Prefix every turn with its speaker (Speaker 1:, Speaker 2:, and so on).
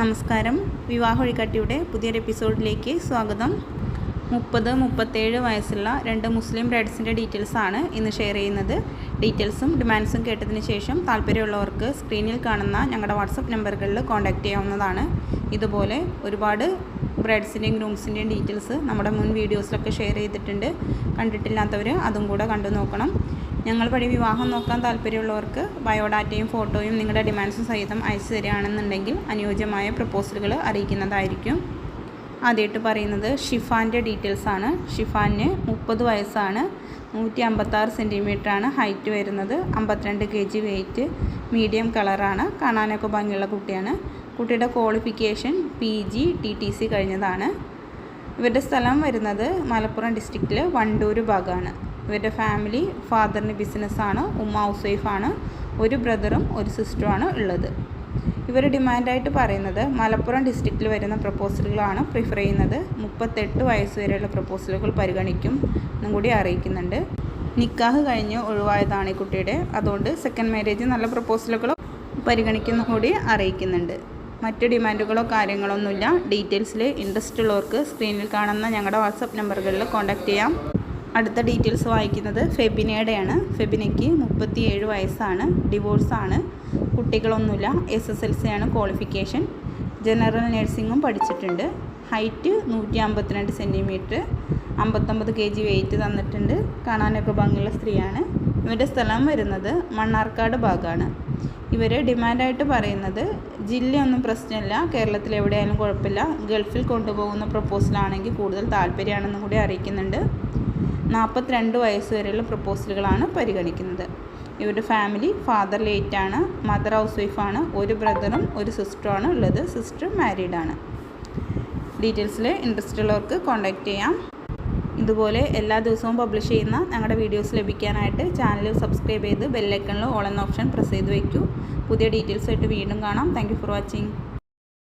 Speaker 1: നമസ്കാരം. വിവാഹ വഴികാട്ടിയുടെ പുതിയൊരു എപ്പിസോഡിലേക്ക് സ്വാഗതം. മുപ്പത് മുപ്പത്തേഴ് വയസ്സുള്ള രണ്ട് മുസ്ലിം ബ്രൈഡ്സിന്റെ ഡീറ്റെയിൽസാണ് ഇന്ന് ഷെയർ ചെയ്യുന്നത്. ഡീറ്റെയിൽസും ഡിമാൻഡ്സും കേട്ടതിന് ശേഷം താല്പര്യമുള്ളവർക്ക് സ്ക്രീനിൽ കാണുന്ന ഞങ്ങളുടെ വാട്സപ്പ് നമ്പറുകളിൽ കോൺടാക്റ്റ് ചെയ്യാവുന്നതാണ്. ഇതുപോലെ ഒരുപാട് ബ്രൈഡ്സിന്റെയും ഗ്രൂംസിന്റെയും ഡീറ്റെയിൽസ് നമ്മുടെ മുൻ വീഡിയോസിലൊക്കെ ഷെയർ ചെയ്തിട്ടുണ്ട്. കണ്ടിട്ടില്ലാത്തവർ അതും കൂടെ കണ്ടു നോക്കണം. ഞങ്ങൾ വഴി വിവാഹം നോക്കാൻ താല്പര്യമുള്ളവർക്ക് ബയോഡാറ്റയും ഫോട്ടോയും നിങ്ങളുടെ ഡിമാൻഡ്സും സഹിതം അയച്ചു തരികയാണെന്നുണ്ടെങ്കിൽ അനുയോജ്യമായ പ്രപ്പോസലുകൾ അറിയിക്കുന്നതായിരിക്കും. ആദ്യമായിട്ട് പറയുന്നത് ഷിഫാന്റെ ഡീറ്റെയിൽസ് ആണ്. ഷിഫാന് മുപ്പത് വയസ്സാണ്. നൂറ്റി അമ്പത്താറ് സെന്റിമീറ്ററാണ് ഹൈറ്റ് വരുന്നത്. അമ്പത്തിരണ്ട് കെ ജി വെയിറ്റ്. മീഡിയം കളറാണ്. കാണാനൊക്കെ ഭംഗിയുള്ള കുട്ടിയാണ്. കുട്ടിയുടെ qualification P G T T C കഴിഞ്ഞതാണ്. ഇവരുടെ സ്ഥലം വരുന്നത് മലപ്പുറം ഡിസ്ട്രിക്റ്റിൽ വണ്ടൂർ ഭാഗമാണ്. ഇവരുടെ ഫാമിലി ഫാദറിന് ബിസിനസ്സാണ് ഉമ്മ ഹൗസ് വൈഫാണ് ഒരു ബ്രദറും ഒരു സിസ്റ്ററുമാണ് ഉള്ളത്. ഇവർ ഡിമാൻഡായിട്ട് പറയുന്നത് മലപ്പുറം ഡിസ്ട്രിക്റ്റിൽ വരുന്ന പ്രപ്പോസലുകളാണ് പ്രിഫർ ചെയ്യുന്നത്. മുപ്പത്തെട്ട് വയസ്സ് വരെയുള്ള പ്രപ്പോസലുകൾ പരിഗണിക്കും എന്നും കൂടി അറിയിക്കുന്നുണ്ട്. നിക്കാഹ് കഴിഞ്ഞ് ഒഴിവായതാണ് ഈ കുട്ടിയുടെ. അതുകൊണ്ട് സെക്കൻഡ് മാരേജ് നല്ല പ്രപ്പോസലുകൾ പരിഗണിക്കുന്ന കൂടി അറിയിക്കുന്നുണ്ട്. മറ്റ് ഡിമാൻഡുകളോ കാര്യങ്ങളൊന്നുമില്ല. ഡീറ്റെയിൽസിൽ ഇൻട്രസ്റ്റ് ഉള്ളവർക്ക് സ്ക്രീനിൽ കാണുന്ന ഞങ്ങളുടെ വാട്സപ്പ് നമ്പറുകളിൽ കോൺടാക്റ്റ് ചെയ്യാം. അടുത്ത ഡീറ്റെയിൽസ് വായിക്കുന്നത് ഫെബിനയുടെയാണ്. ഫെബിനയ്ക്ക് മുപ്പത്തിയേഴ് വയസ്സാണ്. ഡിവോഴ്സാണ്. കുട്ടികളൊന്നുമില്ല. എസ് എസ് എൽ സി ആണ് ക്വാളിഫിക്കേഷൻ. ജനറൽ നഴ്സിംഗും പഠിച്ചിട്ടുണ്ട്. ഹൈറ്റ് നൂറ്റി അമ്പത്തിരണ്ട് സെന്റിമീറ്റർ അമ്പത്തൊമ്പത് കെ ജി വെയിറ്റ് തന്നിട്ടുണ്ട്. കാണാനൊക്കെ ഭംഗിയുള്ള സ്ത്രീയാണ്. ഇവരുടെ സ്ഥലം വരുന്നത് മണ്ണാർക്കാട് ഭാഗമാണ് ഇവർ ഡിമാൻഡായിട്ട് പറയുന്നത് ജില്ലയൊന്നും പ്രശ്നമില്ല. കേരളത്തിൽ എവിടെയായാലും കുഴപ്പമില്ല. ഗൾഫിൽ കൊണ്ടുപോകുന്ന പ്രപ്പോസലാണെങ്കിൽ കൂടുതൽ താല്പര്യമാണെന്നും കൂടി അറിയിക്കുന്നുണ്ട്. നാൽപ്പത്തിരണ്ട് വയസ്സ് വരെയുള്ള പ്രപ്പോസലുകളാണ് പരിഗണിക്കുന്നത്. ഇവരുടെ ഫാമിലി ഫാദർ ലേറ്റ് ആണ് മദർ ഹൗസ് വൈഫാണ് ഒരു ബ്രദറും ഒരു സിസ്റ്ററുമാണ് ഉള്ളത് സിസ്റ്റർ മാരീഡാണ്. ഡീറ്റെയിൽസിൽ ഇൻട്രസ്റ്റ് ഉള്ളവർക്ക് കോൺടാക്റ്റ് ചെയ്യാം. ഇതുപോലെ എല്ലാ ദിവസവും പബ്ലിഷ് ചെയ്യുന്ന ഞങ്ങളുടെ വീഡിയോസ് ലഭിക്കാനായിട്ട് ചാനൽ സബ്സ്ക്രൈബ് ചെയ്ത് ബെല്ലൈക്കണിൽ ഓൾ എന്ന ഓപ്ഷൻ പ്രസ് ചെയ്ത് വയ്ക്കൂ പുതിയ ഡീറ്റെയിൽസ് ആയിട്ട് വീണ്ടും കാണാം. Thank for watching